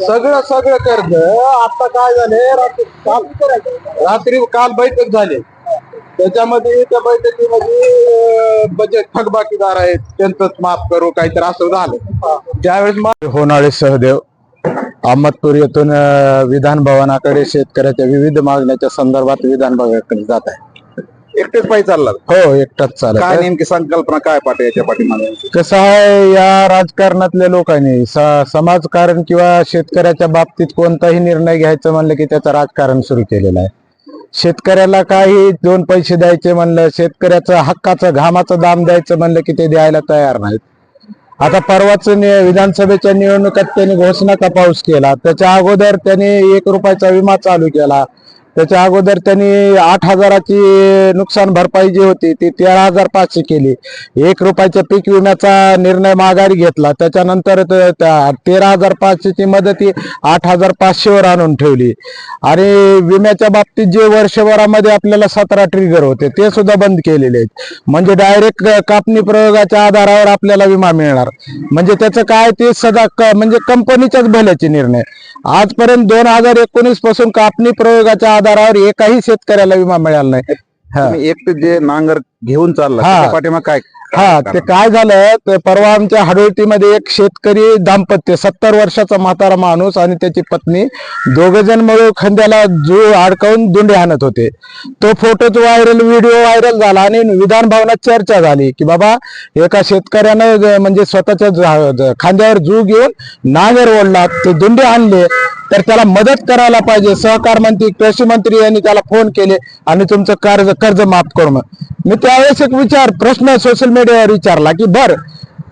सगळं सगळं कर्ज. आता काय झाले रात्री काल रात्री काल बैठक झाली. त्याच्यामध्ये त्या बैठकीमध्ये बजेट थकबाकीदार आहेत. त्यांचंच माफ करू काहीतरी असं झालं. त्यावेळेस मा- सहदेव अहमदपूर येथून विधान भवनाकडे शेतकऱ्याच्या विविध मागण्याच्या संदर्भात विधान भवनाकडे जात आहे एकटेच पाहिजे चालला हो एकटाच चालत काय आहे. नेमकी संकल्पना काय पाठ याच्या पाठीमागे? कसं आहे या राजकारणातल्या लोकांनी स- समाजकारण किंवा शेतकऱ्याच्या बाबतीत कोणताही निर्णय घ्यायचं म्हणलं की त्याचं राजकारण सुरू केलेलं आहे. शेतकऱ्याला काही दोन पैसे द्यायचे म्हणलं शेतकऱ्याचं हक्काचं घामाचं दाम द्यायचं म्हणलं की ते द्यायला तयार नाहीत. आता परवाच विधानसभेच्या निवडणुकीत त्यांनी घोषणा का पाऊस केला? त्याच्या अगोदर त्यांनी एक रुपयाचा विमा चालू केला. त्याच्या अगोदर त्यांनी आठ हजाराची नुकसान भरपाई जी होती ती तेरा हजार पाचशे केली. एक रुपयाच्या पीक विम्याचा निर्णय माघारी घेतला. त्याच्यानंतर त्या तेरा हजार पाचशेची मदत ही आठ हजार पाचशेवर आणून ठेवली. आणि विम्याच्या बाबतीत जे वर्षभरामध्ये आपल्याला सतरा ट्रिगर होते ते सुद्धा बंद केलेले आहेत. म्हणजे डायरेक्ट कापणी प्रयोगाच्या आधारावर आपल्याला विमा मिळणार. म्हणजे त्याचं काय ते सदा म्हणजे कंपनीच्याच भल्याचे निर्णय. आजपर्यंत दोन हजार एकोणीसपासून कापणी प्रयोगाच्या आधारावर एकाही शेतकऱ्याला विमा मिळाला नाही हा. तुम्ही एकटे जे नांगर घेऊन चालला हा. पाठीमागे काय हा ते काय झालं तर परवा आमच्या हडोळटीमध्ये एक शेतकरी दाम्पत्य सत्तर वर्षाचा म्हातारा माणूस आणि त्याची पत्नी दोघ जण मिळून खांद्याला जू अडकावून दुंडे हाणत होते तो फोटोच व्हायरल व्हिडिओ व्हायरल झाला आणि विधान भवनात चर्चा झाली की बाबा एका शेतकऱ्यानं ज- म्हणजे स्वतःच्या ज- ज- खांद्यावर जू घेऊन नांगर ओढला ते दुंडे आणले तर त्याला मदत करायला पाहिजे. सहकार मंत्री कृषी मंत्री यांनी त्याला फोन केले आणि तुमचं कर्ज कर्ज माफ करू मग मी त्यावेळेस एक विचार प्रश्न सोशल मीडियावर विचारला की बर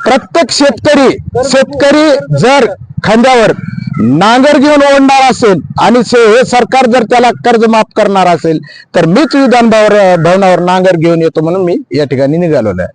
प्रत्येक शेतकरी शेतकरी जर खांद्यावर नांगर घेऊन ओढणार असेल आणि से- हे सरकार जर त्याला कर्ज माफ करणार असेल तर मीच विधान भवनावर नांगर घेऊन येतो म्हणून मी या ठिकाणी निघालेलो आहे.